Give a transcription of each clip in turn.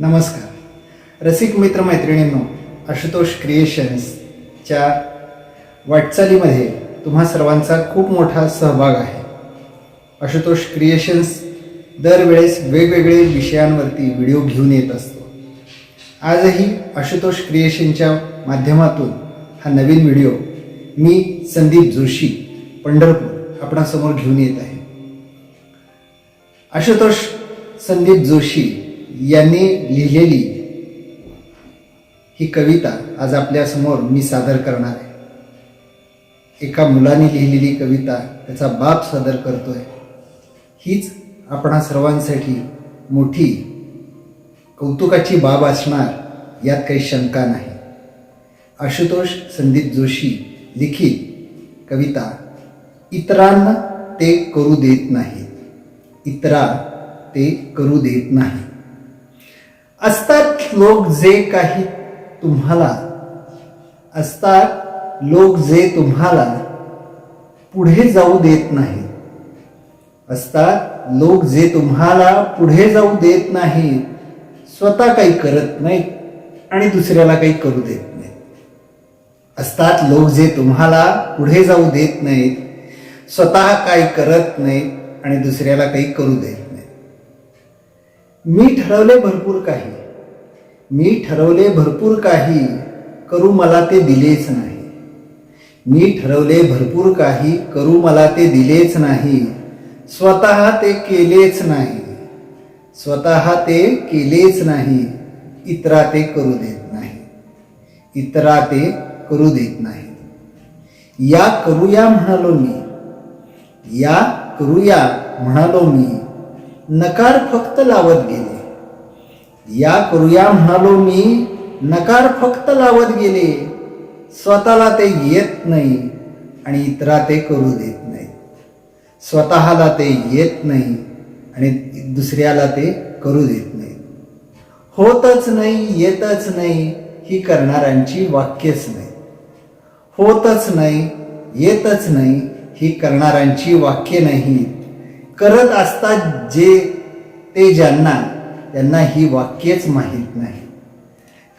नमस्कार. रसिक मित्र मैत्रिणींनो आशुतोष क्रिएशन्सच्या वाटचालीमध्ये तुम्हा सर्वांचा खूप मोठा सहभाग आहे. आशुतोष क्रिएशन्स दरवेळेस वेगवेगळे विषयांवरती व्हिडिओ घेऊन येत असतो. आजही आशुतोष क्रिएशनच्या माध्यमातून हा नवीन व्हिडिओ मी संदीप जोशी पंढरपूर आपणासमोर घेऊन येत आहे. आशुतोष संदीप जोशी यांनी लिहिलेली ही कविता आज आपल्यासमोर मी सादर करणार आहे. एका मुलाने लिहिलेली कविता त्याचा बाप सादर करतोय. हीच आपणा सर्वांसाठी मोठी कौतुकाची बाब असणार यात काही शंका नाही. आशुतोष संदीप जोशी लिखित कविता इतरांना ते करू देत नाहीत. इतरा ते करू देत नाही असतात लोक जे काही तुम्हाला असतात लोक जे तुम्हाला पुढे जाऊ देत नाहीत असतात लोक जे तुम्हाला पुढे जाऊ देत नाहीत स्वतः काही करत नाही आणि दुसऱ्याला काही करू देत नाही असतात लोक जे तुम्हाला पुढे जाऊ देत नाहीत स्वतः काही करत नाहीत आणि दुसऱ्याला काही करू देत मी ठरवले भरपूर काही. मी ठरवले भरपूर काही करू मला ते दिलेच नाही. मी ठरवले भरपूर काही करू मला ते दिलेच नाही. स्वतः ते केलेच नाही. स्वतः ते केलेच नाही. इतरा ते करू देत नाही. इतरा ते करू देत नाही. या करूया म्हणालो मी. या करूया म्हणालो मी. नकार फक्त लावत गेले. या करूया म्हणालो मी नकार फक्त लावत गेले. स्वतःला ते येत नाही आणि इतरा ते करू देत नाही. स्वतःला ते येत नाही आणि दुसऱ्याला ते करू देत नाही. होतच नाही येतच नाही ही करणाऱ्यांची वाक्यच नाही. होतच नाही येतच नाही ही करणाऱ्यांची वाक्य नाहीत करत असतात जे ते ज्यांना त्यांना ही वाक्यच माहीत नाही.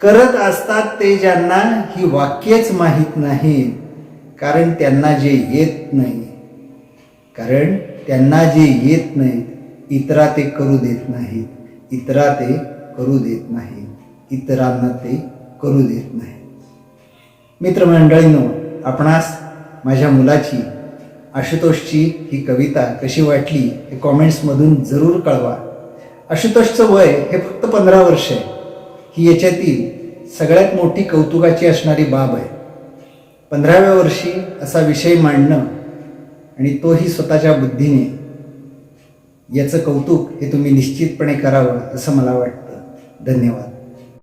करत असतात ते ज्यांना ही वाक्यच माहीत नाही कारण त्यांना जे येत नाही. कारण त्यांना जे येत नाही इतरा ते करू देत नाहीत. इतरा ते करू देत नाही इतरांना ते करू देत नाही मित्रमंडळींनो आपणास माझ्या मुलाची आशुतोषची ही कविता कशी वाटली हे कॉमेंट्समधून जरूर कळवा. आशुतोषचं वय हे फक्त पंधरा वर्ष आहे. ही याच्यातील सगळ्यात मोठी कौतुकाची असणारी बाब आहे. पंधराव्या वर्षी असा विषय मांडणं आणि तोही स्वतःच्या बुद्धीने याचं कौतुक हे तुम्ही निश्चितपणे करावं असं मला वाटतं. धन्यवाद.